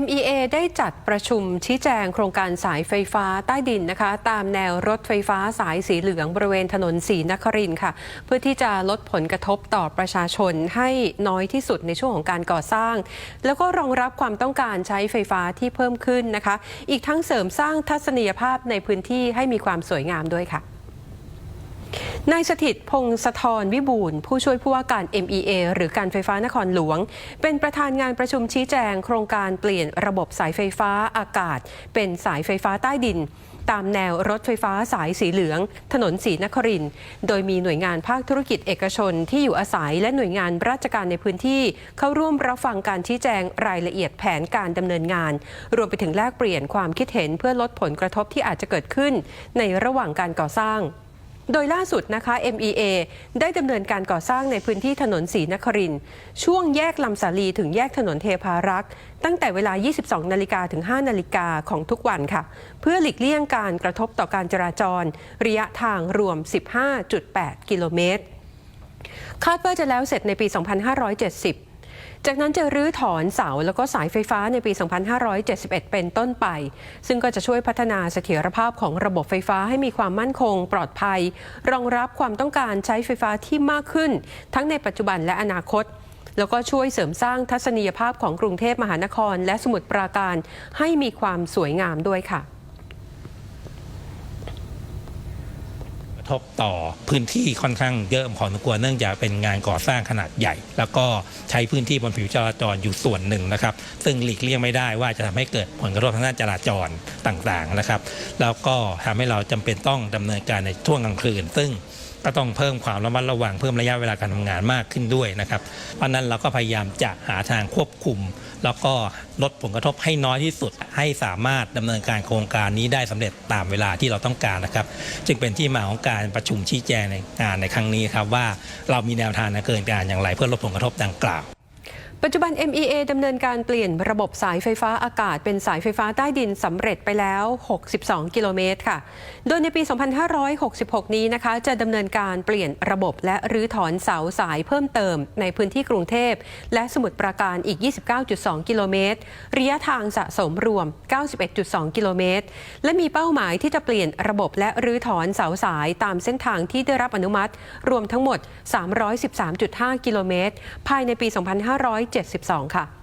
MEA ได้จัดประชุมชี้แจงโครงการสายไฟฟ้าใต้ดินนะคะ ตามแนวรถไฟฟ้าสายสีเหลืองบริเวณถนนสีนครินค่ะ เพื่อที่จะลดผลกระทบต่อประชาชนให้น้อยที่สุดในช่วงของการก่อสร้าง แล้วก็รองรับความต้องการใช้ไฟฟ้าที่เพิ่มขึ้นนะคะ อีกทั้งเสริมสร้างทัศนียภาพในพื้นที่ให้มีความสวยงามด้วยค่ะ นายสถิตพงศธรวิบูลผู้ช่วยผู้ว่าการ MEA หรือการไฟฟ้านครหลวง เป็นประธานงานประชุมชี้แจง โครงการเปลี่ยนระบบสายไฟฟ้าอากาศ เป็นสายไฟฟ้าใต้ดิน ตามแนวรถไฟฟ้าสายสีเหลือง ถนนสีนคริน โดยมีหน่วยงานภาคธุรกิจเอกชนที่อยู่อาศัยและหน่วยงานราชการในพื้นที่ เข้าร่วมรับฟังการชี้แจงรายละเอียดแผนการดำเนินงาน รวมไปถึงแลกเปลี่ยนความคิดเห็นเพื่อลดผลกระทบที่อาจจะเกิดขึ้น ในระหว่างการก่อสร้าง โดยล่าสุดนะคะ MEA ได้ดำเนินการก่อสร้างในพื้นที่ถนนศรีนครินช่วงแยกลำสาลีถึงแยกถนนเทพารักษ์ตั้งแต่เวลา 22 นาฬิกาถึง 5 นาฬิกาของทุกวันค่ะ เพื่อหลีกเลี่ยงการกระทบต่อการจราจร ระยะทางรวม 15.8 กิโลเมตร คาดว่าจะแล้วเสร็จในปี 2570 จากนั้นจะรื้อถอนเสาแล้วก็สายไฟฟ้าในปี 2571 เป็นต้นไป ซึ่งก็จะช่วยพัฒนาเสถียรภาพของระบบไฟฟ้าให้มีความมั่นคง ปลอดภัย รองรับความต้องการใช้ไฟฟ้าที่มากขึ้น ทั้งในปัจจุบันและอนาคต แล้วก็ช่วยเสริมสร้างทัศนียภาพของกรุงเทพมหานคร และสมุทรปราการ ให้มีความสวยงามด้วยค่ะ กระ ทบต่อพื้นที่ค่อนข้างเยอะพอสมควรเนื่องจากเป็นงานก่อสร้างขนาดใหญ่ แล้วก็ใช้พื้นที่บนผิวจราจรอยู่ส่วนหนึ่งนะครับ ซึ่งหลีกเลี่ยงไม่ได้ว่าจะทำให้เกิดผลกระทบทางด้านจราจรต่างๆนะครับ แล้วก็ทำให้เราจำเป็นต้องดำเนินการในช่วงกลางคืน ซึ่ง ก็ต้องเพิ่มความระมัดระวังเพิ่มระยะเวลาการทำงานมากขึ้นด้วยนะครับ เพราะนั้นเราก็พยายามจะหาทางควบคุม แล้วก็ลดผลกระทบให้น้อยที่สุด ให้สามารถดำเนินการโครงการนี้ได้สำเร็จตามเวลาที่เราต้องการนะครับ จึงเป็นที่มาของการประชุมชี้แจงในงานในครั้งนี้ครับว่าเรามีแนวทางในการเกินการอย่างไร เพื่อลดผลกระทบดังกล่าว ปัจจุบัน MEA ดำเนินการเปลี่ยนระบบสายไฟฟ้าอากาศเป็นสายไฟฟ้าใต้ดินสำเร็จไปแล้ว 62 กิโลเมตรค่ะ โดยในปี 2566 นี้นะคะ จะดำเนินการเปลี่ยนระบบและรื้อถอนเสาสายเพิ่มเติม ในพื้นที่กรุงเทพ และสมุทรปราการอีก 29.2 กิโลเมตร ระยะทางสะสมรวม 91.2 กิโลเมตร และมีเป้าหมายที่จะเปลี่ยนระบบและรื้อถอนเสาสายตามเส้นทางที่ได้รับอนุมัติ รวมทั้งหมด 313.5 กิโลเมตร ภายในปี 256 72 ค่ะ